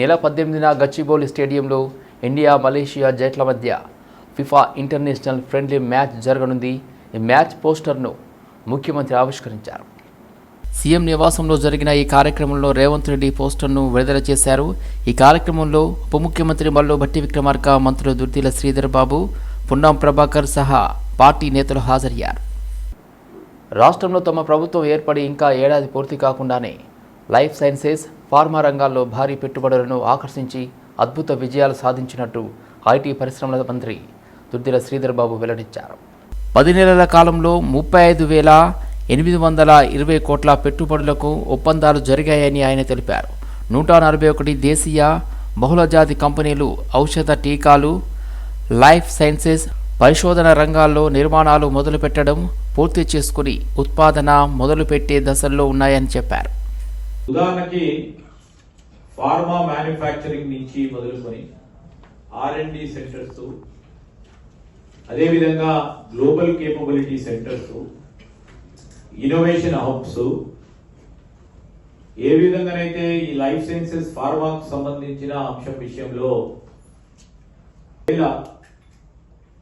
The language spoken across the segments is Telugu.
నెల పద్దెనిమిదిన గచ్చిబౌలి స్టేడియంలో ఇండియా మలేషియా జట్ల మధ్య ఫిఫా ఇంటర్నేషనల్ ఫ్రెండ్లీ మ్యాచ్ జరగనుంది. ఈ మ్యాచ్ పోస్టర్ను ముఖ్యమంత్రి ఆవిష్కరించారు. సీఎం నివాసంలో జరిగిన ఈ కార్యక్రమంలో రేవంత్ రెడ్డి పోస్టర్ను విడుదల చేశారు. ఈ కార్యక్రమంలో ఉప ముఖ్యమంత్రి మల్లు భట్టి విక్రమార్క మంత్రులు దుర్తిల శ్రీధర్ బాబు పున్నాం ప్రభాకర్ సహా పార్టీ నేతలు హాజరయ్యారు. రాష్ట్రంలో తమ ప్రభుత్వం ఏర్పడి ఇంకా ఏడాది పూర్తి కాకుండానే లైఫ్ సైన్సెస్ ఫార్మా రంగాల్లో భారీ పెట్టుబడులను ఆకర్షించి అద్భుత విజయాలు సాధించినట్టు ఐటీ పరిశ్రమల మంత్రి దుర్దిల శ్రీధర్బాబు వెల్లడించారు. పది నెలల కాలంలో ముప్పై ఐదు వేల ఎనిమిది వందల ఇరవై కోట్ల పెట్టుబడులకు ఒప్పందాలు జరిగాయని ఆయన తెలిపారు. నూట నలభై ఒకటి దేశీయ బహుళజాతి కంపెనీలు ఔషధ టీకాలు లైఫ్ సైన్సెస్ పరిశోధన రంగాల్లో నిర్మాణాలు మొదలుపెట్టడం పూర్తి చేసుకుని ఉత్పాదన మొదలుపెట్టే దశల్లో ఉన్నాయని చెప్పారు. ఉదాహరణకి ఫార్మా మ్యానుఫ్యాక్చరింగ్ నుంచి మొదలుకొని ఆర్ఎండి సెంటర్స్ అదేవిధంగా global capability centres innovation hubs ఏ విధంగానైతే ఈ లైఫ్ సైన్సెస్ ఫార్మాకు సంబంధించిన అంశం విషయంలో ఇలా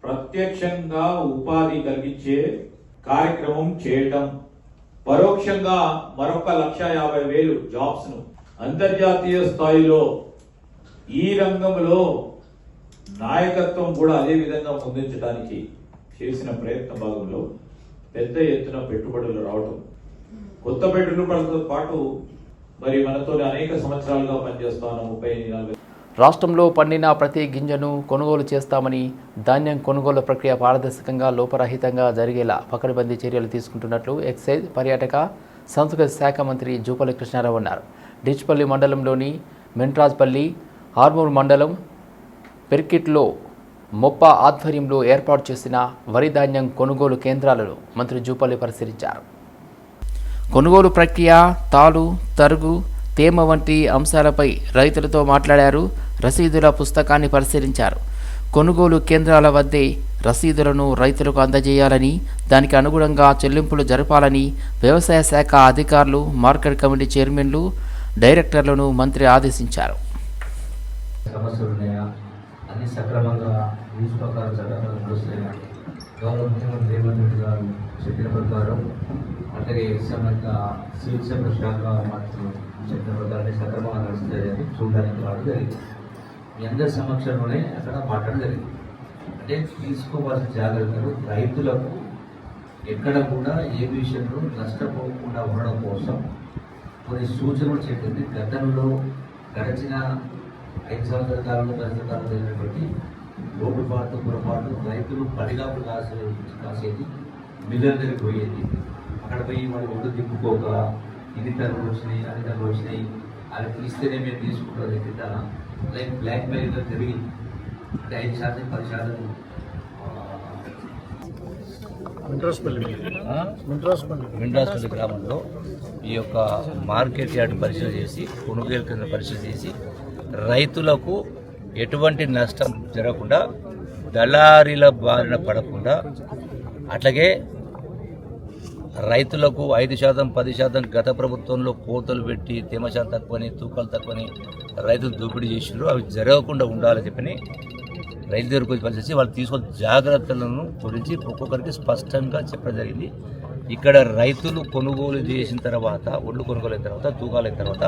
ప్రత్యక్షంగా ఉపాధి కలిగించే కార్యక్రమం చేయటం పరోక్షంగా మరొక లక్ష యాభై వేలు జాబ్స్ను అంతర్జాతీయ స్థాయిలో ఈ రంగంలో నాయకత్వం కూడా అదే విధంగా ముందుంచడానికి చేసిన ప్రయత్న భాగంలో పెద్ద ఎత్తున పెట్టుబడులు రావటం. కొత్త పెట్టుబడులతో పాటు మరి మనతో అనేక సంవత్సరాలుగా పనిచేస్తాను. ముప్పై నలభై రాష్ట్రంలో పండిన ప్రతి గింజను కొనుగోలు చేస్తామని ధాన్యం కొనుగోలు ప్రక్రియ పారదర్శకంగా లోపరహితంగా జరిగేలా పకడ్బందీ చర్యలు తీసుకుంటున్నట్లు ఎక్సైజ్ పర్యాటక సంస్కృతి శాఖ మంత్రి జూపల్లి కృష్ణారావు అన్నారు. డిచ్పల్లి మండలంలోని మెంట్రాజ్పల్లి ఆర్మూర్ మండలం పెర్కిట్లో మొప్ప ఆధ్వర్యంలో ఏర్పాటు చేసిన వరి ధాన్యం కొనుగోలు కేంద్రాలను మంత్రి జూపల్లి పరిశీలించారు. కొనుగోలు ప్రక్రియ తాలు తరుగు తేమ వంటి అంశాలపై రైతులతో మాట్లాడారు. రసీదుల పుస్తకాన్ని పరిశీలించారు. కొనుగోలు కేంద్రాల వద్దే రసీదులను రైతులకు అందజేయాలని దానికి అనుగుణంగా చెల్లింపులు జరపాలని వ్యవసాయ శాఖ అధికారులు మార్కెట్ కమిటీ చైర్మన్లు డైరెక్టర్లను మంత్రి ఆదేశించారు. అన్ని సక్రమంగా ప్రకారం గౌరవ ముఖ్యమంత్రి రేవంత్ రెడ్డి గారు చెప్పిన ప్రకారం అలాగే సంబంధిత సివిల్ శాఖ మంత్రులు చెప్పిన దాన్ని సక్రమంగా సక్రమంగా జరిగింది చూడడానికి రావడం జరిగింది. మీ అందరి సమక్షంలోనే అక్కడ మాట్లాడడం జరిగింది. అంటే తీసుకోవాల్సిన జాగ్రత్తలు రైతులకు ఎక్కడ కూడా ఏ విషయంలో నష్టపోకుండా ఉండడం కోసం కొన్ని సూచనలు చెప్పింది గతంలో గడిచిన ఐదు సంవత్సరాల కాలంలో దశల కాలంలో జరిగినటువంటి లోటుపాటు పొరపాటు రైతులు పడిగాపులు కాసే కాసేది మిల్లర్ దగ్గరికి పోయేది. అక్కడ పోయి వాళ్ళు ఒడ్డు తిప్పుకోక ఇది తరువులు వచ్చినాయి అది తరువులు వచ్చినాయి అది తీస్తేనే మేము తీసుకుంటాం కింద లైక్ బ్లాక్ మెయిల్ జరిగింది. అంటే ఐదు శాతం పది శాతం. మిండ్రాస్పల్లి గ్రామంలో ఈ యొక్క మార్కెట్ యార్డ్ పరిశీలన చేసి కొనుగోలు కింద పరిశీలన చేసి రైతులకు ఎటువంటి నష్టం జరగకుండా దళారీల బారిన పడకుండా అట్లాగే రైతులకు ఐదు శాతం పది శాతం గత ప్రభుత్వంలో కోతలు పెట్టి తేమ శాతం తక్కువని తూకాలు తక్కువని రైతులు దోపిడీ చేసిండ్రు. అవి జరగకుండా ఉండాలని చెప్పని రైతు దగ్గరకు వచ్చి పనిచేసి వాళ్ళు తీసుకున్న జాగ్రత్తలను గురించి ఒక్కొక్కరికి స్పష్టంగా చెప్పడం జరిగింది. ఇక్కడ రైతులు కొనుగోలు చేసిన తర్వాత ఒడ్లు కొనుగోలు అయిన తర్వాత తూకాలు అయిన తర్వాత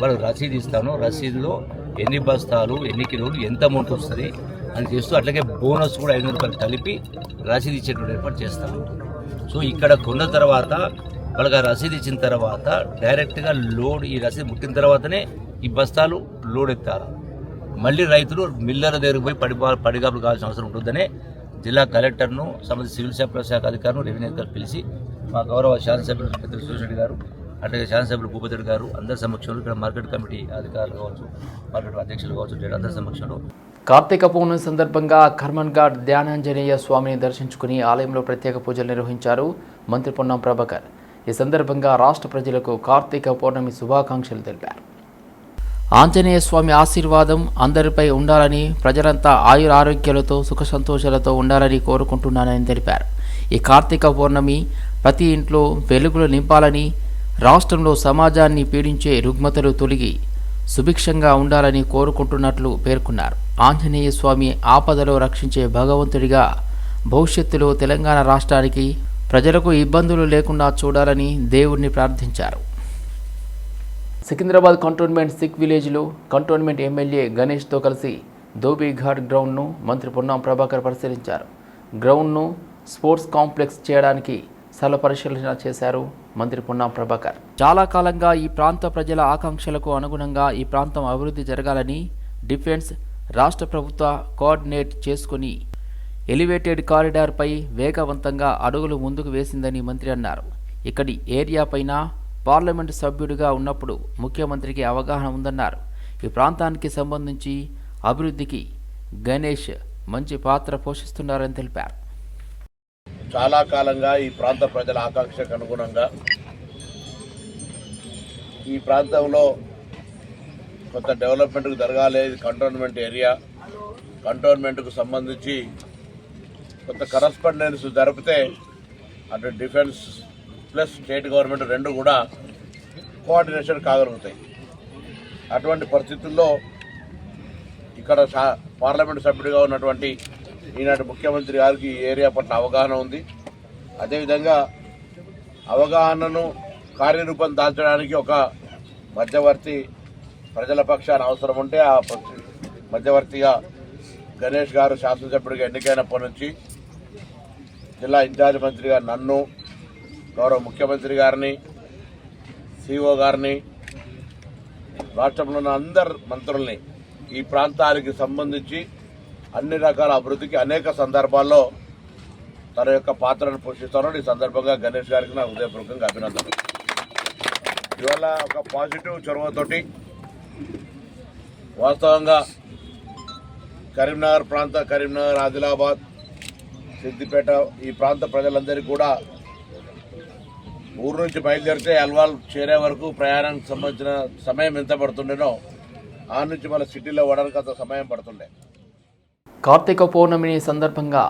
వాళ్ళు రసీదు ఇస్తాను. రసీదులో ఎన్ని బస్తాలు ఎన్ని కిలోలు ఎంత అమౌంట్ వస్తుంది అని చేస్తూ అట్లాగే బోనస్ కూడా ఐదు రూపాయలు కలిపి రసీదు ఇచ్చేటువంటి ఏర్పాటు చేస్తాను. సో ఇక్కడ కొన్న తర్వాత వాళ్ళకి ఆ రసీదు ఇచ్చిన తర్వాత డైరెక్ట్గా లోడ్ ఈ రసీదు ముట్టిన తర్వాతనే ఈ బస్తాలు లోడ్ ఎత్తారు. మళ్ళీ రైతులు మిల్లర్ దగ్గరికి పోయి పడి పడిగాపులు కావాల్సిన అవసరం ఉంటుందనే జిల్లా కలెక్టర్ను సంబంధించి సివిల్ సప్లై శాఖ అధికారులు రెవెన్యూ అధికారులు పిలిచి మా గౌరవ శాసనసభ్యులు పెద్దలు సురేష్ గారు అట్లాగే శాసనసభ్యులు భూపతి గారు అందరి సమక్షంలో ఇక్కడ మార్కెట్ కమిటీ అధికారులు కావచ్చు మార్కెట్ అధ్యక్షులు కావచ్చు అందరి సమక్షంలో కార్తీక పౌర్ణమి సందర్భంగా కర్మన్ ఘాట్ ధ్యానాంజనేయ స్వామిని దర్శించుకుని ఆలయంలో ప్రత్యేక పూజలు నిర్వహించారు మంత్రి పొన్నం ప్రభాకర్. ఈ సందర్భంగా రాష్ట్ర ప్రజలకు కార్తీక పౌర్ణమి శుభాకాంక్షలు తెలిపారు. ఆంజనేయ స్వామి ఆశీర్వాదం అందరిపై ఉండాలని ప్రజలంతా ఆయుర ఆరోగ్యాలతో సుఖ సంతోషాలతో ఉండాలని కోరుకుంటున్నానని తెలిపారు. ఈ కార్తీక పౌర్ణమి ప్రతి ఇంట్లో వెలుగులు నింపాలని రాష్ట్రంలో సమాజాన్ని పీడించే రుగ్మతలు తొలగి సుభిక్షంగా ఉండాలని కోరుకుంటున్నట్లు పేర్కొన్నారు. ఆంజనేయ స్వామి ఆపదలో రక్షించే భగవంతుడిగా భవిష్యత్తులో తెలంగాణ రాష్ట్రానికి ప్రజలకు ఇబ్బందులు లేకుండా చూడాలని దేవుణ్ణి ప్రార్థించారు. సికింద్రాబాద్ కంటోన్మెంట్ సిక్ విలేజ్లో కంటోన్మెంట్ ఎమ్మెల్యే గణేష్తో కలిసి ధోబీఘాట్ గ్రౌండ్ను మంత్రి పొన్నాం ప్రభాకర్ పరిశీలించారు. గ్రౌండ్ను స్పోర్ట్స్ కాంప్లెక్స్ చేయడానికి స్థల పరిశీలన చేశారు మంత్రి పొన్నాం ప్రభాకర్. చాలా కాలంగా ఈ ప్రాంత ప్రజల ఆకాంక్షలకు అనుగుణంగా ఈ ప్రాంతం అభివృద్ధి జరగాలని డిఫెన్స్ రాష్ట్ర ప్రభుత్వ కోఆర్డినేట్ చేసుకుని ఎలివేటెడ్ కారిడార్పై వేగవంతంగా అడుగులు ముందుకు వేసిందని మంత్రి అన్నారు. ఇక్కడి ఏరియా పైన పార్లమెంటు సభ్యుడిగా ఉన్నప్పుడు ముఖ్యమంత్రికి అవగాహన ఉందన్నారు. ఈ ప్రాంతానికి సంబంధించి అభివృద్ధికి గణేష్ మంచి పాత్ర పోషిస్తున్నారని తెలిపారు. చాలా కాలంగా ఈ ప్రాంత ప్రజల ఆకాంక్షకు అనుగుణంగా ఈ ప్రాంతంలో కొంత డెవలప్మెంట్కు జరగాలి కంటోన్మెంట్ ఏరియా కంటోన్మెంట్కు సంబంధించి కొంత కరస్పాండెన్స్ జరిపితే అటు డిఫెన్స్ ప్లస్ స్టేట్ గవర్నమెంట్ రెండు కూడా కోఆర్డినేషన్ కాగలుగుతాయి. అటువంటి పరిస్థితుల్లో ఇక్కడ పార్లమెంట్ సభ్యుడిగా ఉన్నటువంటి ఈనాటి ముఖ్యమంత్రి గారికి ఈ ఏరియా పట్ల అవగాహన ఉంది. అదేవిధంగా అవగాహనను కార్యరూపం దాల్చడానికి ఒక మధ్యవర్తి ప్రజల పక్షాన అవసరం ఉంటే ఆ మధ్యవర్తిగా గణేష్ గారు శాసనసభ్యుడిగా ఎన్నికైనప్పటి నుంచి జిల్లా ఇన్ఛార్జ్ మంత్రిగా నన్ను గౌరవ ముఖ్యమంత్రి గారిని సిఓ గారిని రాష్ట్రంలో ఉన్న అందరు మంత్రుల్ని ఈ ప్రాంతానికి సంబంధించి అన్ని రకాల అభివృద్ధికి అనేక సందర్భాల్లో తన యొక్క పాత్రను పోషిస్తున్నాడు ఈ సందర్భంగా గణేష్ గారికి నా హృదయపూర్వకంగా అభినందనలు. ఇవాళ ఒక పాజిటివ్ చొరవతోటి వాస్తవంగా కరీంనగర్ ప్రాంత కరీంనగర్ ఆదిలాబాద్ సిద్దిపేట ఈ ప్రాంత ప్రజలందరికీ కూడా ఊరు నుంచి బయలుదేరితే అల్వాల్ చేరే వరకు ప్రయాణానికి సంబంధించిన సమయం ఎంత పడుతుండేనో ఆ నుంచి మన సిటీలో వడడానికి అంత సమయం పడుతుండే. కార్తీక పౌర్ణమిని సందర్భంగా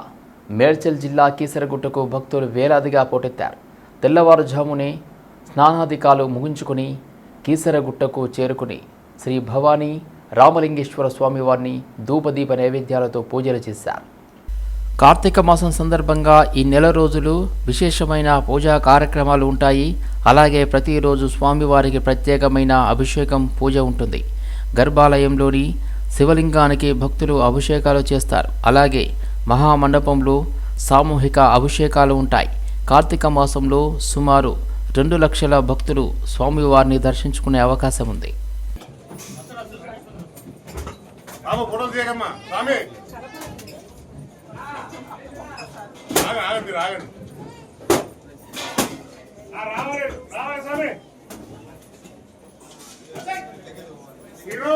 మేడ్చల్ జిల్లా కీసరగుట్టకు భక్తులు వేలాదిగా పోటెత్తారు. తెల్లవారుజామునే స్నానాధికాలు ముగించుకుని కీసరగుట్టకు చేరుకుని శ్రీ భవానీ రామలింగేశ్వర స్వామివారిని ధూపదీప నైవేద్యాలతో పూజలు చేశారు. కార్తీక మాసం సందర్భంగా ఈ నెల రోజులు విశేషమైన పూజా కార్యక్రమాలు ఉంటాయి. అలాగే ప్రతిరోజు స్వామివారికి ప్రత్యేకమైన అభిషేకం పూజ ఉంటుంది. గర్భాలయంలోని శివలింగానికి భక్తులు అభిషేకాలు చేస్తారు. అలాగే మహామండపంలో సామూహిక అభిషేకాలు ఉంటాయి. కార్తీక మాసంలో సుమారు రెండు లక్షల భక్తులు స్వామివారిని దర్శించుకునే అవకాశం ఉంది. రామ ఫోటోలు తీయకమ్మా. స్వామి ఆగండి ఆగండి మీరు ఆగండి. స్వామి హీరో.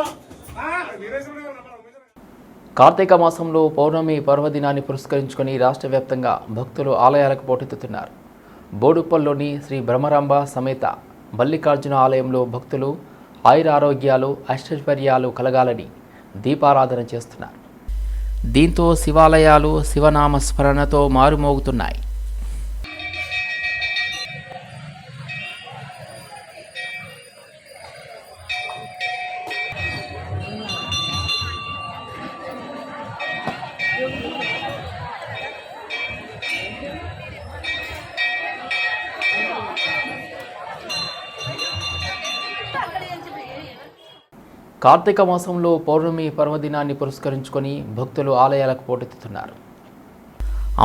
కార్తీక మాసంలో పౌర్ణమి పర్వదినాన్ని పురస్కరించుకొని రాష్ట్ర వ్యాప్తంగా భక్తులు ఆలయాలకు పోటెత్తుతున్నారు. బోడుప్పల్లోని శ్రీ బ్రహ్మరాంబ సమేత మల్లికార్జున ఆలయంలో భక్తులు ఆయుర ఆరోగ్యాలు ఐశ్వర్యాలు కలగాలని దీపారాధన చేస్తున్నారు. దీంతో శివాలయాలు శివనామస్మరణతో మారుమోగుతున్నాయి. కార్తీక మాసంలో పౌర్ణమి పర్వదినాన్ని పురస్కరించుకొని భక్తులు ఆలయాలకు పోటెత్తుతున్నారు.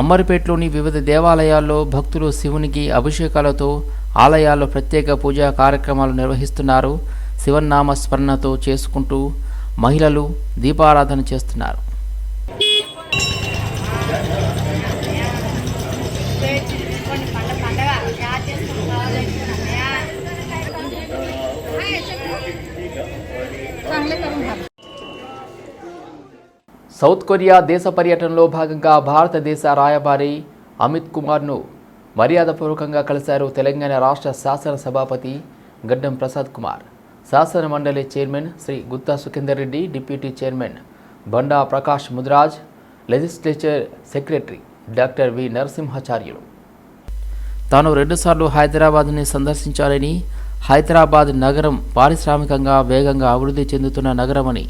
అమ్మరిపేటలోని వివిధ దేవాలయాల్లో భక్తులు శివునికి అభిషేకాలతో ఆలయాల్లో ప్రత్యేక పూజా కార్యక్రమాలు నిర్వహిస్తున్నారు. శివనామ స్మరణతో చేసుకుంటూ మహిళలు దీపారాధన చేస్తున్నారు. సౌత్ కొరియా దేశ పర్యటనలో భాగంగా భారతదేశ రాయబారి అమిత్ కుమార్ను మర్యాదపూర్వకంగా కలిశారు తెలంగాణ రాష్ట్ర శాసన సభాపతి గడ్డం ప్రసాద్ కుమార్. శాసన మండలి chairman Shri Gutha Sukhender Reddy deputy chairman Banda Prakash Mudiraj legislature secretary doctor V Narasimhacharyulu. తాను రెండుసార్లు హైదరాబాద్ని సందర్శించాలని హైదరాబాద్ నగరం పారిశ్రామికంగా వేగంగా అభివృద్ధి చెందుతున్న నగరమని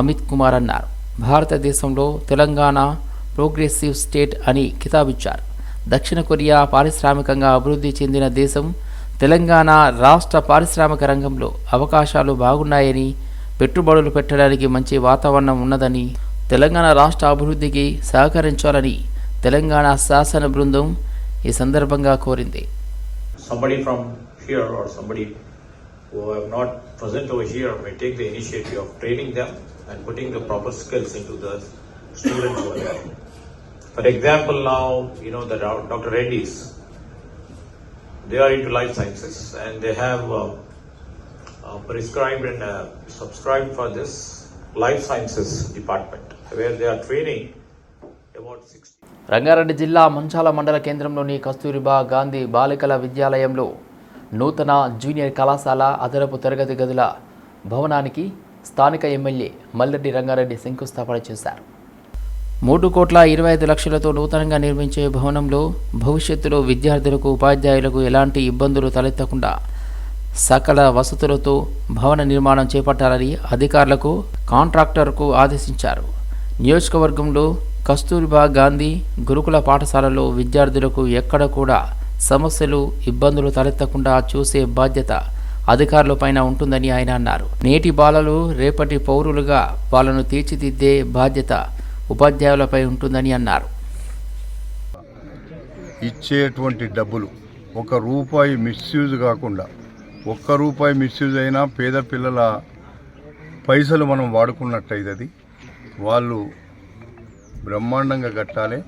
అమిత్ కుమార్ అన్నారు. భారతదేశంలో తెలంగాణ ప్రోగ్రెసివ్ స్టేట్ అని కితాబిచ్చారు. దక్షిణ కొరియా పారిశ్రామికంగా అభివృద్ధి చెందిన దేశం తెలంగాణ రాష్ట్ర పారిశ్రామిక రంగంలో అవకాశాలు బాగున్నాయని పెట్టుబడులు పెట్టడానికి మంచి వాతావరణం ఉన్నదని తెలంగాణ రాష్ట్ర అభివృద్ధికి సహకరించాలని తెలంగాణ శాసన బృందం ఈ సందర్భంగా కోరింది. Somebody from here or somebody who are not present over here may take the initiative of training them and putting the proper skills into the students over there. For example, now, you know, the doc- Dr. Reddy's, they are into life sciences and they have uh, uh, prescribed and uh, subscribed for this life sciences department where they are training about 60. Rangareddy జిల్లా మంచాల మండల కేంద్రంలోని కస్తూరిబా గాంధీ బాలికల విద్యాలయంలో నూతన జూనియర్ కళాశాల అదనపు తరగతి గదుల భవనానికి స్థానిక ఎమ్మెల్యే మల్లెడ్డి రంగారెడ్డి శంకుస్థాపన చేశారు. మూడు కోట్ల ఇరవై ఐదు లక్షలతో నూతనంగా నిర్మించే భవనంలో భవిష్యత్తులో విద్యార్థులకు ఉపాధ్యాయులకు ఎలాంటి ఇబ్బందులు తలెత్తకుండా సకల వసతులతో భవన నిర్మాణం చేపట్టాలని అధికారులకు కాంట్రాక్టర్కు ఆదేశించారు. నియోజకవర్గంలో కస్తూరిబా గాంధీ గురుకుల పాఠశాలలో విద్యార్థులకు ఎక్కడ కూడా సమస్యలు ఇబ్బందులు తలెత్తకుండా చూసే బాధ్యత అధికారులపైన ఉంటుందని ఆయన అన్నారు. నేటి బాలలు రేపటి పౌరులుగా వాళ్ళను తీర్చిదిద్దే బాధ్యత ఉపాధ్యాయులపై ఉంటుందని అన్నారు. ఇచ్చేటువంటి డబ్బులు ఒక రూపాయి మిస్యూజ్ కాకుండా ఒక్క రూపాయి మిస్యూజ్ అయినా పేద పిల్లల పైసలు మనం వాడుకున్నట్టయితది. వాళ్ళు బ్రహ్మాండంగా కట్టాలి.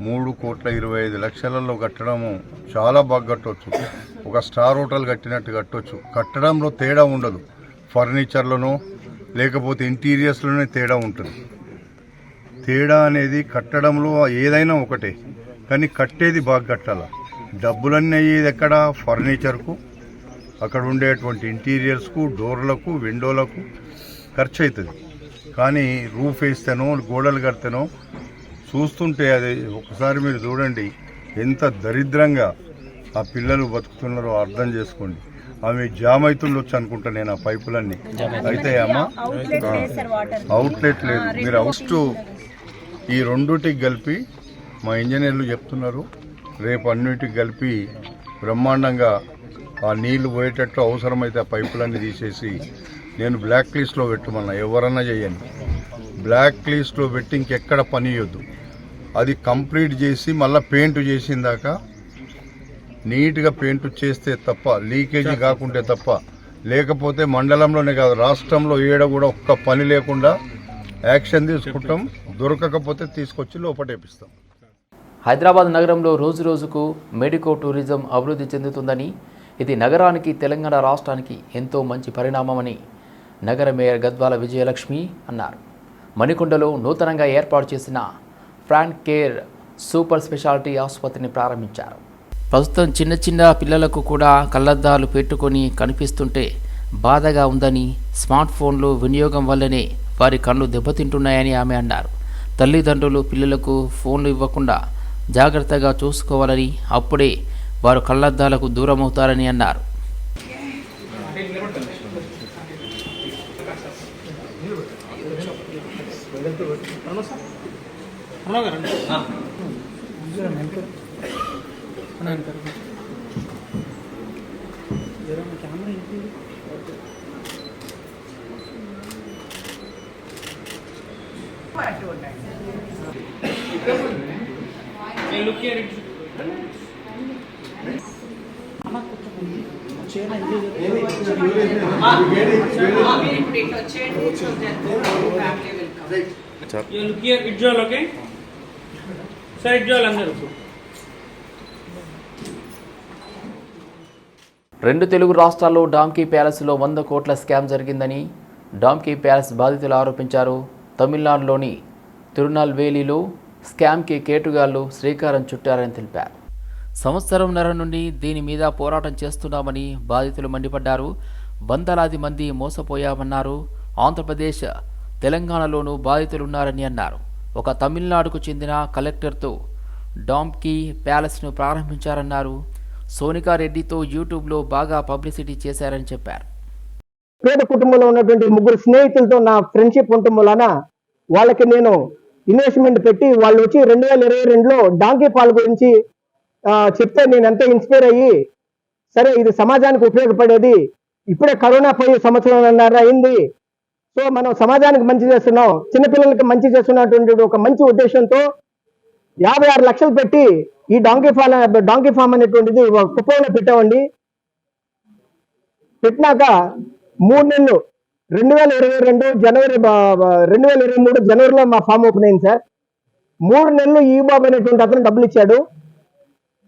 మూడు కోట్ల ఇరవై ఐదు లక్షలలో కట్టడము చాలా బాగా కట్టవచ్చు ఒక స్టార్ హోటల్ కట్టినట్టు కట్టవచ్చు కట్టడంలో తేడా ఉండదు. ఫర్నిచర్లోనో లేకపోతే ఇంటీరియర్స్లోనే తేడా ఉంటుంది. తేడా అనేది కట్టడంలో ఏదైనా ఒకటే. కానీ కట్టేది బాగా కట్టాల. డబ్బులన్నీ అయ్యేది ఎక్కడ? ఫర్నిచర్కు. అక్కడ ఉండేటువంటి ఇంటీరియర్స్కు డోర్లకు విండోలకు ఖర్చు అవుతుంది కానీ రూఫ్ వేస్తేనో గోడలు కడితేనో చూస్తుంటే అది ఒకసారి మీరు చూడండి. ఎంత దరిద్రంగా ఆ పిల్లలు బతుకుతున్నారో అర్థం చేసుకోండి. ఆమె జామ్ అవుతుండొచ్చు అనుకుంటా నేను ఆ పైపులన్నీ. అయితే అమ్మా అవుట్లెట్ లేదు. మీరు అవుట్ ఈ రెండుటికి కలిపి మా ఇంజనీర్లు చెప్తున్నారు. రేపు అన్నిటికి కలిపి బ్రహ్మాండంగా ఆ నీళ్ళు పోయేటట్టు అవసరమైతే ఆ పైపులన్నీ తీసేసి నేను బ్లాక్ లిస్ట్లో పెట్టమన్నా. ఎవరన్నా చేయండి బ్లాక్ లిస్ట్లో పెట్టి ఇంకెక్కడ పని ఇవ్వద్దు అది కంప్లీట్ చేసి మళ్ళీ పెయింట్ చేసిన దాకా నీట్గా పెయింట్ చేస్తే తప్ప లీకేజీ కాకుంటే తప్ప లేకపోతే మండలంలోనే కాదు రాష్ట్రంలో ఏడ కూడా ఒక్క పని లేకుండా యాక్షన్ తీసుకుంటాం దొరకకపోతే తీసుకొచ్చి లోపటేపిస్తాం హైదరాబాద్ నగరంలో రోజు రోజుకు మెడికో టూరిజం అభివృద్ధి చెందుతుందని ఇది నగరానికి తెలంగాణ రాష్ట్రానికి ఎంతో మంచి పరిణామమని నగర మేయర్ గద్వాల విజయలక్ష్మి అన్నారు. మణికొండలో నూతనంగా ఏర్పాటు చేసిన ఫ్రాంక్ కేర్ సూపర్ స్పెషాలిటీ ఆసుపత్రిని ప్రారంభించారు. ప్రస్తుతం చిన్న చిన్న పిల్లలకు కూడా కళ్ళద్దాలు పెట్టుకొని కనిపిస్తుంటే బాధగా ఉందని స్మార్ట్ ఫోన్లు వినియోగం వల్లనే వారి కళ్ళు దెబ్బతింటున్నాయని ఆమె అన్నారు. తల్లిదండ్రులు పిల్లలకు ఫోన్లు ఇవ్వకుండా జాగ్రత్తగా చూసుకోవాలని అప్పుడే వారు కళ్ళద్దాలకు దూరమవుతారని అన్నారు. Look here. Sir. You look here, it's all okay? రెండు తెలుగు రాష్ట్రాల్లో డాంకీ ప్యాలెస్లో వంద కోట్ల స్కామ్ జరిగిందని డాంకీ ప్యాలెస్ బాధితులు ఆరోపించారు. తమిళనాడులోని తిరునల్వేలిలో స్కామ్కి కేటుగాళ్ళు శ్రీకారం చుట్టారని తెలిపారు. సంవత్సరంన్నర నుండి దీని మీద పోరాటం చేస్తున్నామని బాధితులు మండిపడ్డారు. వందలాది మంది మోసపోయామన్నారు. ఆంధ్రప్రదేశ్ తెలంగాణలోనూ బాధితులున్నారని అన్నారు. ఒక తమిళనాడుకు చెందిన కలెక్టర్తో డాంకీ ప్యాలెస్ను ప్రారంభించారన్నారు. సోనికారెడ్డితో యూట్యూబ్లో బాగా పబ్లిసిటీ చేశారని చెప్పారు. పేద కుటుంబంలో ఉన్నటువంటి ముగ్గురు స్నేహితులతో నా ఫ్రెండ్షిప్ ఉండటం వలన వాళ్ళకి నేను ఇన్వెస్ట్మెంట్ పెట్టి వాళ్ళు వచ్చి రెండు వేల ఇరవై రెండులో డాంకీ పాల్ గురించి చెప్తే నేను ఎంతో ఇన్స్పైర్ అయ్యి సరే ఇది సమాజానికి ఉపయోగపడేది ఇప్పుడే కరోనా పోయి సంవత్సరం అయింది. సో మనం సమాజానికి మంచి చేస్తున్నాం చిన్నపిల్లలకి మంచి చేస్తున్నటువంటి ఒక మంచి ఉద్దేశంతో యాభై ఆరు లక్షలు పెట్టి ఈ డాంకీ ఫామ్ డాంకీ ఫామ్ అనేటువంటిది ఒక కుప్పంలో పెట్టామండి. పెట్టినాక మూడు నెలలు రెండు వేల ఇరవై రెండు జనవరి రెండు వేల ఇరవై మూడు జనవరిలో మా ఫామ్ ఓపెన్ అయింది సార్. మూడు నెలలు ఈ బాబు అనేటువంటి అతను డబ్బులు ఇచ్చాడు.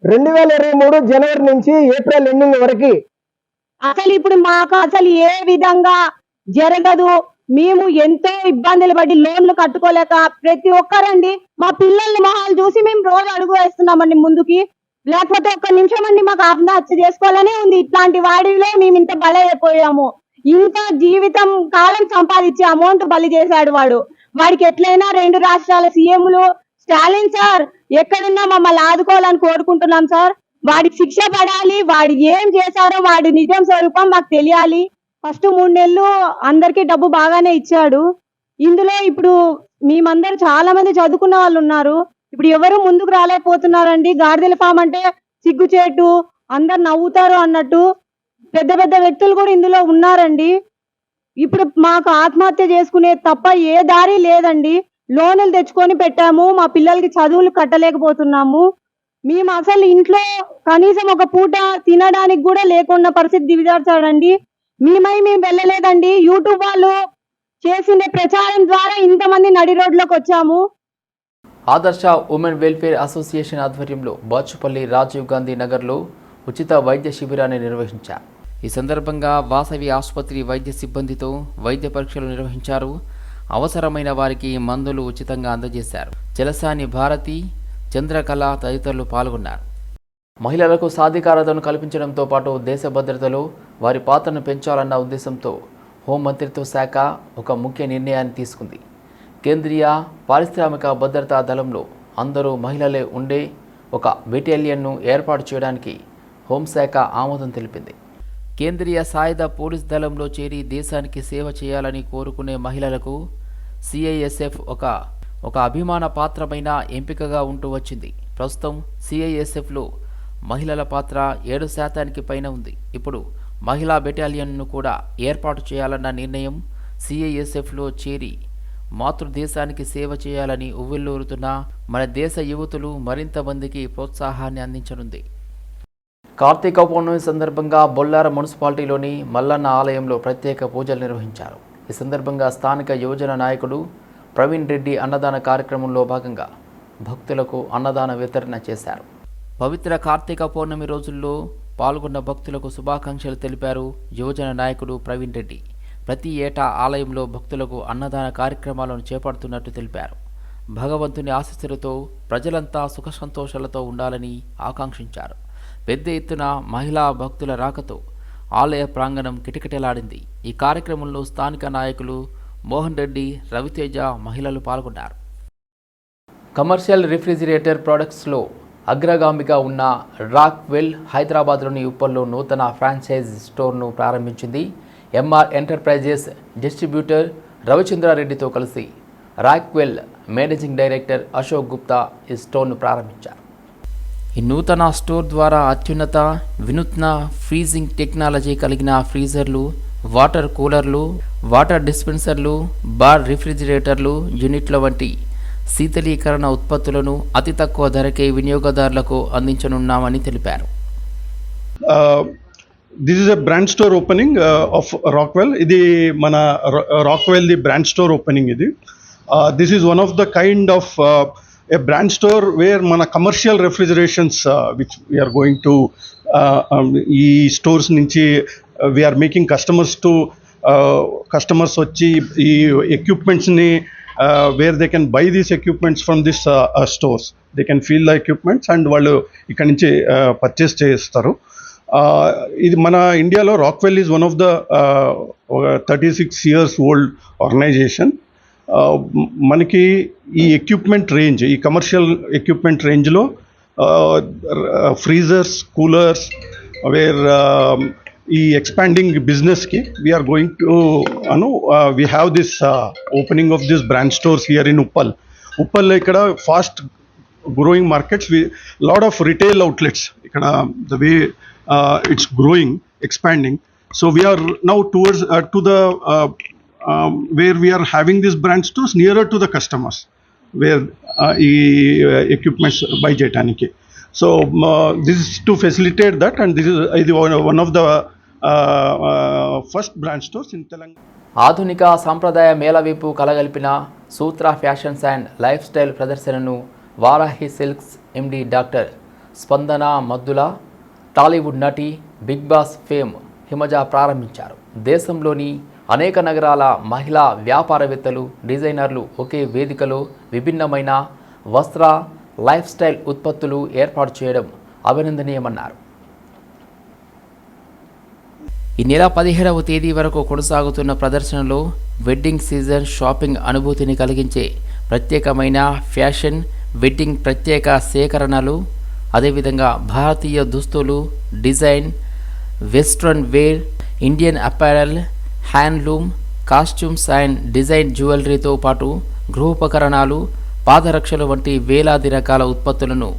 రెండు వేల ఇరవై మూడు జనవరి నుంచి ఏప్రిల్ ఎండింగ్ వరకు అసలు ఇప్పుడు మాకు అసలు ఏ విధంగా జరగదు. మేము ఎంతో ఇబ్బందులు పడి లోన్లు కట్టుకోలేక ప్రతి ఒక్కరండి మా పిల్లల్ని మొహాలు చూసి మేము రోజు అడుగు వేస్తున్నామండి ముందుకి. లేకపోతే ఒక్క నిమిషం అండి మాకు ఆత్మహత్య చేసుకోవాలనే ఉంది. ఇట్లాంటి వాడిలో మేము ఇంత బలైపోయాము. ఇంత జీవితం కాలం సంపాదించి అమౌంట్ బలి చేశాడు వాడు. వాడికి ఎట్లయినా రెండు రాష్ట్రాల సీఎంలు స్టాలిన్ సార్ ఎక్కడున్నా మమ్మల్ని ఆదుకోవాలని కోరుకుంటున్నాం సార్. వాడికి శిక్ష పడాలి వాడు ఏం చేశారో వాడి నిజం స్వరూపం మాకు తెలియాలి. ఫస్ట్ మూడు నెలలు అందరికీ డబ్బు బాగానే ఇచ్చాడు. ఇందులో ఇప్పుడు మేమందరూ చాలా మంది చదువుకున్న వాళ్ళు ఉన్నారు. ఇప్పుడు ఎవరు ముందుకు రాలేకపోతున్నారండి. గాడిదల ఫామ్ అంటే సిగ్గుచేటు అందరు నవ్వుతారు అన్నట్టు పెద్ద పెద్ద వ్యక్తులు కూడా ఇందులో ఉన్నారండి. ఇప్పుడు మాకు ఆత్మహత్య చేసుకునే తప్ప ఏ దారి లేదండి. లోన్లు తెచ్చుకొని పెట్టాము. మా పిల్లలకి చదువులు కట్టలేకపోతున్నాము. మేము అసలు ఇంట్లో కనీసం ఒక పూట తినడానికి కూడా లేకుండా పరిస్థితి దిగజార్చాడండి. మేమై మేము వెళ్ళలేదండి. యూట్యూబ్ వాళ్ళు చేసిన ప్రచారం ద్వారా ఇంతమంది నడి రోడ్లోకి వచ్చాము. ఆదర్శ ఉమెన్ వెల్ఫేర్ అసోసియేషన్ ఆధ్వర్యంలో బాచుపల్లి రాజీవ్ గాంధీ నగర్లో ఉచిత వైద్య శిబిరాన్ని నిర్వహించారు. ఈ సందర్భంగా వాసవి ఆసుపత్రి వైద్య సిబ్బందితో వైద్య పరీక్షలు నిర్వహించారు. అవసరమైన వారికి మందులు ఉచితంగా అందజేశారు. జలసాని భారతి చంద్రకళ తదితరులు పాల్గొన్నారు. మహిళలకు సాధికారతను కల్పించడంతో పాటు దేశ భద్రతలో వారి పాత్రను పెంచాలన్న ఉద్దేశంతో హోంమంత్రిత్వ శాఖ ఒక ముఖ్య నిర్ణయాన్ని తీసుకుంది. కేంద్రీయ పారిశ్రామిక భద్రతా దళంలో అందరూ మహిళలే ఉండే ఒక బెటాలియన్ను ఏర్పాటు చేయడానికి హోంశాఖ ఆమోదం తెలిపింది. కేంద్రీయ సాయుధ పోలీస్ దళంలో చేరి దేశానికి సేవ చేయాలని కోరుకునే మహిళలకు సిఐఎస్ఎఫ్ ఒక ఒక అభిమాన పాత్రమైన ఎంపికగా ఉంటూ వచ్చింది. ప్రస్తుతం సిఐఎస్ఎఫ్లో మహిళల పాత్ర ఏడు శాతానికి పైన ఉంది. ఇప్పుడు మహిళా బెటాలియన్ను కూడా ఏర్పాటు చేయాలన్న నిర్ణయం సిఐఎస్ఎఫ్లో చేరి మాతృదేశానికి సేవ చేయాలని ఉవ్వెల్లూరుతున్న మన దేశ యువతులు మరింత మందికి ప్రోత్సాహాన్ని అందించనుంది. కార్తీక పౌర్ణమి సందర్భంగా బొల్లార మున్సిపాలిటీలోని మల్లన్న ఆలయంలో ప్రత్యేక పూజలు నిర్వహించారు. ఈ సందర్భంగా స్థానిక యువజన నాయకుడు ప్రవీణ్ రెడ్డి అన్నదాన కార్యక్రమంలో భాగంగా భక్తులకు అన్నదాన వితరణ చేశారు. పవిత్ర కార్తీక పౌర్ణమి రోజుల్లో పాల్గొన్న భక్తులకు శుభాకాంక్షలు తెలిపారు యువజన నాయకుడు ప్రవీణ్ రెడ్డి. ప్రతి ఏటా ఆలయంలో భక్తులకు అన్నదాన కార్యక్రమాలను చేపడుతున్నట్టు తెలిపారు. భగవంతుని ఆశీస్సులతో ప్రజలంతా సుఖ సంతోషాలతో ఉండాలని ఆకాంక్షించారు. పెద్ద ఎత్తున మహిళా భక్తుల రాకతో ఆలయ ప్రాంగణం కిటకిటలాడింది. ఈ కార్యక్రమంలో స్థానిక నాయకులు మోహన్ రెడ్డి రవితేజ మహిళలు పాల్గొన్నారు. కమర్షియల్ రిఫ్రిజిరేటర్ ప్రొడక్ట్స్లో అగ్రగామిగా ఉన్న రాక్వెల్ హైదరాబాద్లోని ఉప్పల్లో నూతన ఫ్రాంచైజ్ స్టోర్ను ప్రారంభించింది. ఎంఆర్ ఎంటర్ప్రైజెస్ డిస్ట్రిబ్యూటర్ రవిచంద్రారెడ్డితో కలిసి Rockwell managing director Ashok Gupta ఈ స్టోర్ను ప్రారంభించారు. ఈ నూతన స్టోర్ ద్వారా అత్యున్నత వినూత్న ఫ్రీజింగ్ టెక్నాలజీ కలిగిన ఫ్రీజర్లు వాటర్ కూలర్లు వాటర్ డిస్పెన్సర్లు బార్ రిఫ్రిజిరేటర్లు యూనిట్ల వంటి శీతలీకరణ ఉత్పత్తులను అతి తక్కువ ధరకే వినియోగదారులకు అందించనున్నామని తెలిపారు. This is a brand store opening of Rockwell ఇది మన Rockwell the brand store opening ఇది. This is one of the kind of a brand store where మన commercial refrigerations which we are going to ఈ స్టోర్స్ నుంచి we are making customers to customers వచ్చి ఈ ఎక్విప్మెంట్స్ని where they can buy these equipments from this stores they can feel the equipments and వాళ్ళు ఇక్కడ నుంచి పర్చేస్ చేస్తారు. ఇది మన ఇండియాలో Rockwell is one of the thirty six years old organisation మనకి ఈ ఎక్విప్మెంట్ రేంజ్ ఈ కమర్షియల్ ఎక్విప్మెంట్ రేంజ్లో freezers coolers where coolers, where um, ఈ ఎక్స్పాండింగ్ బిజినెస్కి we are going to Anu we have this opening of this brand stores here in Uppal ఉప్పల్లో ఇక్కడ fast growing markets we lot of retail outlets ఇక్కడ the way it's growing expanding so we are now towards to the where we are having this brand stores nearer to the customers where ఈ ఎక్విప్మెంట్స్ బై చేయడానికి so this is to facilitate that and this is ఇది one of the first brand stores in Telangana ఆధునిక సాంప్రదాయ మేళవీపు కలగలిపిన Sutra fashions and life style ప్రదర్శనను వారాహి సిల్క్స్ ఎండి డాక్టర్ స్పందన మద్దుల టాలీవుడ్ నటి బిగ్ బాస్ ఫేమ్ హిమజ ప్రారంభించారు. దేశంలోని అనేక నగరాల మహిళా వ్యాపారవేత్తలు డిజైనర్లు ఒకే వేదికలో విభిన్నమైన వస్త్ర లైఫ్ స్టైల్ ఉత్పత్తులు ఏర్పాటు చేయడం అభినందనీయమన్నారు. ఈ నెల పదిహేడవ తేదీ వరకు కొనసాగుతున్న ప్రదర్శనలో వెడ్డింగ్ సీజన్ షాపింగ్ అనుభూతిని కలిగించే ప్రత్యేకమైన ఫ్యాషన్ వెడ్డింగ్ ప్రత్యేక సేకరణలు అదేవిధంగా భారతీయ దుస్తులు design western wear Indian apparel handloom costumes and design జ్యువెలరీతో పాటు గృహోపకరణాలు పాదరక్షలు వంటి వేలాది రకాల ఉత్పత్తులను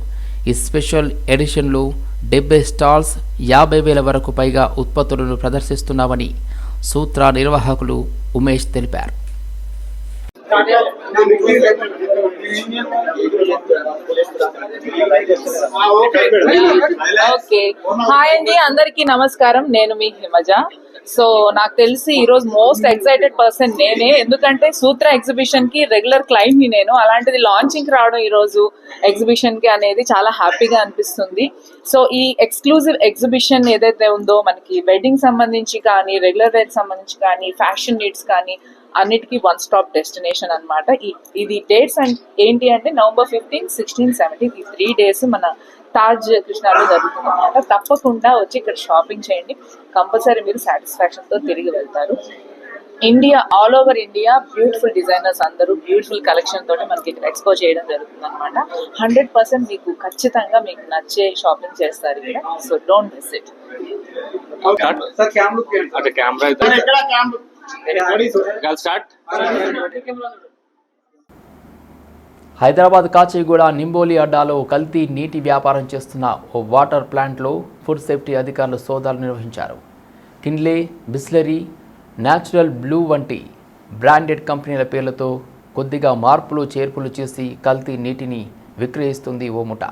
ఈ స్పెషల్ ఎడిషన్లో డెబ్బై స్టాల్స్ యాభై వేల వరకు పైగా ఉత్పత్తులను ప్రదర్శిస్తున్నామని సూత్ర నిర్వాహకులు ఉమేష్ తెలిపారు. ఓకే. హాయ్ అండి అందరికీ నమస్కారం. నేను మీ హిమజ. సో నాకు తెలిసి ఈ రోజు మోస్ట్ ఎక్సైటెడ్ పర్సన్ నేనే. ఎందుకంటే సూత్ర ఎగ్జిబిషన్కి రెగ్యులర్ క్లైంట్ని నేను. అలాంటిది లాంచింగ్ రావడం ఈ రోజు ఎగ్జిబిషన్కి అనేది చాలా హ్యాపీగా అనిపిస్తుంది. సో ఈ ఎక్స్క్లూజివ్ ఎగ్జిబిషన్ ఏదైతే ఉందో మనకి వెడ్డింగ్ సంబంధించి కానీ రెగ్యులర్ వేర్ సంబంధించి కానీ ఫ్యాషన్ నీడ్స్ కానీ అన్నిటికీ వన్ స్టాప్ డెస్టినేషన్ అనమాట ఇది డేట్స్ అండ్ ఏంటి అంటే నవంబర్ ఫిఫ్టీన్ సిక్స్టీన్ సెవెంటీన్ ఈ త్రీ డేస్ మన తాజ్ కృష్ణాలో జరుగుతుంది అనమాట తప్పకుండా వచ్చి ఇక్కడ షాపింగ్ చేయండి. కంపల్సరీ మీరు సాటిస్ఫాక్షన్తో తిరిగి వెళ్తారు. India all over India beautiful designers అందరూ బ్యూటిఫుల్ కలెక్షన్ తోటి మనకి ఇక్కడ ఎక్స్పో చేయడం జరుగుతుంది అనమాట హండ్రెడ్ పర్సెంట్ మీకు ఖచ్చితంగా మీకు నచ్చే షాపింగ్ చేస్తారు ఇక్కడ. So don't miss it Hyderabad Kachiguda Nimboli అడ్డాలో కల్తీ నీటి వ్యాపారం చేస్తున్న ఓ వాటర్ ప్లాంట్లో ఫుడ్ సేఫ్టీ అధికారులు సోదాలు నిర్వహించారు. కిన్లే బిస్లరీ న్యాచురల్ బ్లూ వంటి బ్రాండెడ్ కంపెనీల పేర్లతో కొద్దిగా మార్పులు చేర్పులు చేసి కల్తీ నీటిని విక్రయిస్తుంది ఓ ముఠ.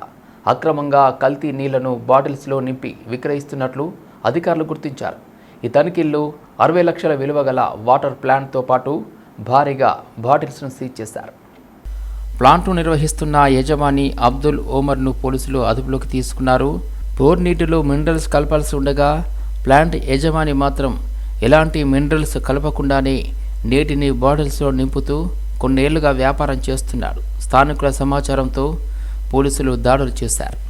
అక్రమంగా కల్తీ నీళ్ళను బాటిల్స్లో నింపి విక్రయిస్తున్నట్లు అధికారులు గుర్తించారు. ఈ తనిఖీల్లో అరవై లక్షల విలువ గల వాటర్ ప్లాంట్తో పాటు భారీగా బాటిల్స్ను సీజ్ చేశారు. ప్లాంట్ను నిర్వహిస్తున్న యజమాని అబ్దుల్ ఓమర్ను పోలీసులు అదుపులోకి తీసుకున్నారు. బోర్ నీటిలో మినరల్స్ కలపాల్సి ఉండగా ప్లాంట్ యజమాని మాత్రం ఎలాంటి మినరల్స్ కలపకుండానే నీటిని బాటిల్స్లో నింపుతూ కొన్నేళ్ళుగా వ్యాపారం చేస్తున్నాడు. స్థానికుల సమాచారంతో పోలీసులు దాడులు చేశారు.